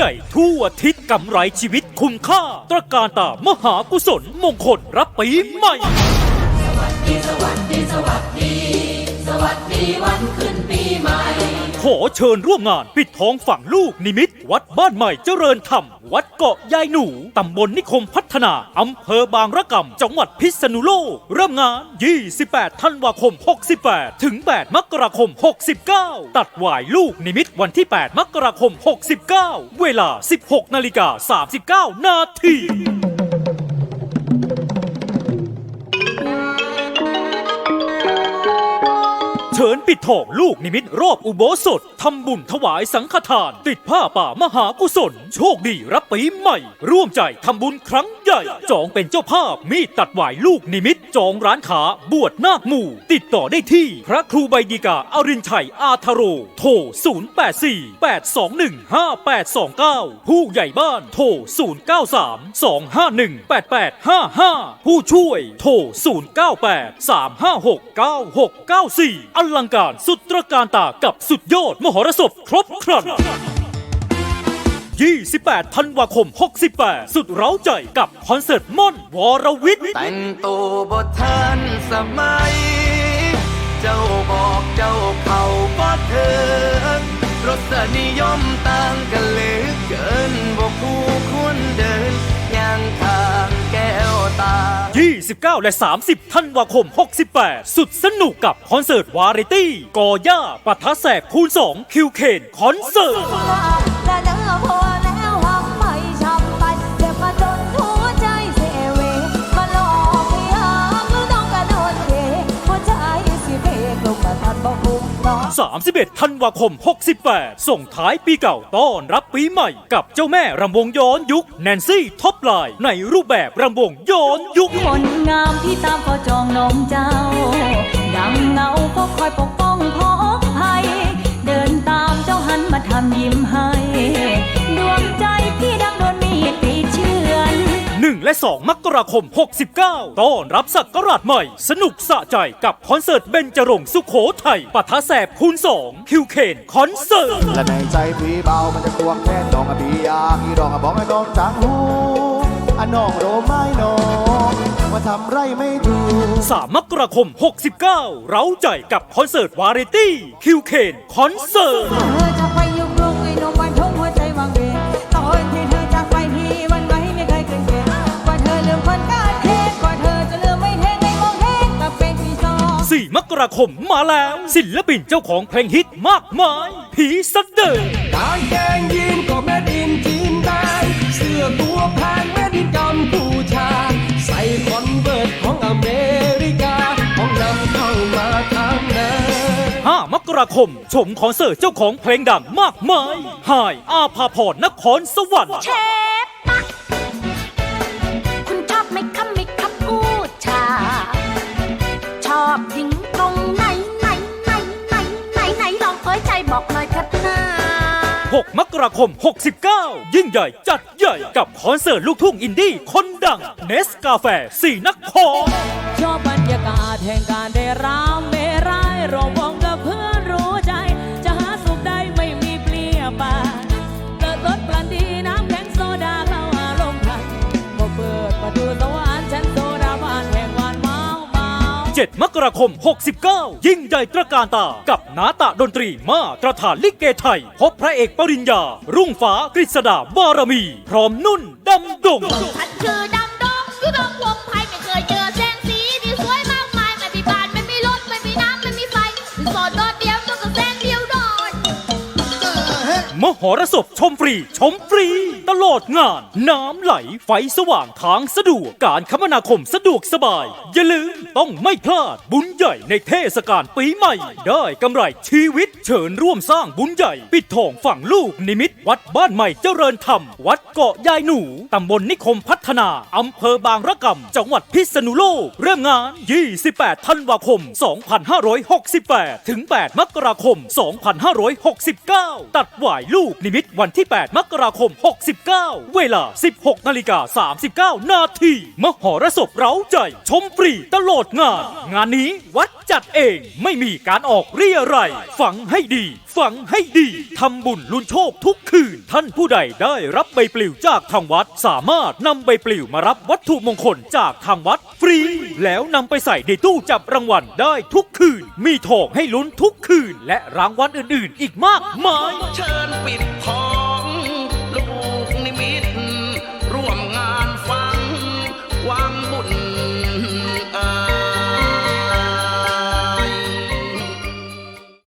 ใหญ่ทั่วทิศกำไรชีวิตคุ้มค่า ตระการตามหากุศลมงคลรับปีใหม่ข ขอเชิญร่วมงาน ปิดทองฝั่งลูกนิมิต วัดบ้านใหม่เจริญธรรม วัดเกาะยายหนู ตำบลนิคมพัฒนาอำเภอบางระกำจังหวัดพิษณุโลก เริ่มงาน 28 ธันวาคม 68 ถึง 8 มกราคม 69 ตัดหวายลูกนิมิตวันที่ 8 มกราคม 69 เวลา 16 นาฬิกา 39 นาที เชิญปิดทองลูกนิมิตรอบอุโบสถทำบุญถวายสังฆทาน ติดผ้าป่ามหากุศล โชคดีรับปีใหม่ ร่วมใจทำบุญครั้งใหญ่ จองเป็นเจ้าภาพมีดตัดหวายลูกนิมิตจองร้านขาบวชนาคหมู่ ติดต่อได้ที่ พระครูใบดีกาอารินชัยอาทโร โทร 084 821 5829 ผู้ใหญ่บ้านโทร 093 251 8855 ผู้ช่วยโทร 098 356 9694อลังการสุดตระการตากับสุดยอดมหรสพครบครัน 28 ธันวาคม 68 สุดเร้าใจกับคอนเสิร์ตม่อนวรวิทย์ แต่งตัวบททันสมัย เจ้าบอกเจ้าเขาบ่เถิงรสนิยมต่างกัน 29 และ 30 ธันวาคม 68 สุดสนุกกับคอนเสิร์ตวาไรตี้กอย่าปะทะแสกคูณ 2 คิวเคนคอนเสิร์ต 31 ธันวาคม 68 ส่งท้ายปีเก่าต้อนรับปีใหม่ กับเจ้าแม่รำวงย้อนยุคแนนซี่ท็อปไลน์ในรูปแบบรำวงย้อนยุคคนงามที่ตามเฝ้าจองน้องเจ้าดังเงาก็คอยปกป้องพ่อ และ 2 มกราคม 69 ต้อนรับศักราชใหม่ สนุกสะใจกับคอนเสิร์ตเบญจรงค์สุขโขทัยปะทะแสบคูณ2คิวเคนคอนเสิร์ตและในใจพี่เบามันจะควงแค่น้องอะพี่อยากพี่ดองอะบอกให้น้องจังหูอะน้องโรไม้น้องว่าทำไรไม่ถูก3มกราคม 69 เร้าใจกับคอนเสิร์ตวาไรตี้คิวเคนคอนเสิร์ต ราคมมาแล้ว ศิลปินเจ้าของเพลงฮิตมากมาย ผีสะเดินกางเกงยีนก็แม่ดินจีนได้เสื้อตัวแพงแม่ดินกัมพูชา ใส่คอนเวิร์ตของอเมริกาของนำเข้ามาทางนั้น5มกราคม ชมคอนเสิร์ตเจ้าของเพลงดังมากมายหายอาภาพรนครสวรรค์ 6 มกราคม 69 ยิ่งใหญ่จัดใหญ่กับคอนเสิร์ตลูกทุ่งอินดี้คนดังเนสกาแฟสีนคอชอบบรรยากาศแห่งการได้รามเมรายรอว 17 มกราคม 69 ยิ่งใหญ่ตระการตา กับนาตะดนตรีมาตรฐานลิเกไทย พบพระเอกปริญญา รุ่งฟ้ากฤษดาบารมี พร้อมนุ่นดำดง ฉันคือดำดงสุดงวง หรสพชมฟรี ชมฟรี ตลอดงาน น้ำไหลไฟสว่างทางสะดวก การคมนาคมสะดวกสบาย อย่าลืมต้องไม่พลาดบุญใหญ่ในเทศกาลปีใหม่ ได้กำไรชีวิตเชิญร่วมสร้างบุญใหญ่ ปิดทองฝั่งลูกนิมิต วัดบ้านใหม่เจริญธรรม วัดเกาะยายหนูตำบลนิคมพัฒนาอำเภอบางระกำจังหวัดพิษณุโลก เริ่มงาน 28 ธันวาคม 2568 ถึง 8 มกราคม 2569 ตัดหวายลูกลูกนิมิตวันที่ 8 มกราคม 69 เวลา 16 นาฬิกา 39 นาที มหรสพเร้าใจ ชมฟรีตลอดงาน งานนี้วัดจัดเองไม่มีการออกเรียอะไรฟังให้ดี ฟังให้ดีทำบุญลุ้นโชคทุกคืน ท่านผู้ใดได้รับใบปลิวจากทางวัด สามารถนำใบปลิวมารับวัตถุมงคลจากทางวัดฟรี แล้วนำไปใส่ในตู้จับรางวัลได้ทุกคืน มีทองให้ลุ้นทุกคืน และรางวัลอื่นๆ อีกมากมาย เชิญปิดทอง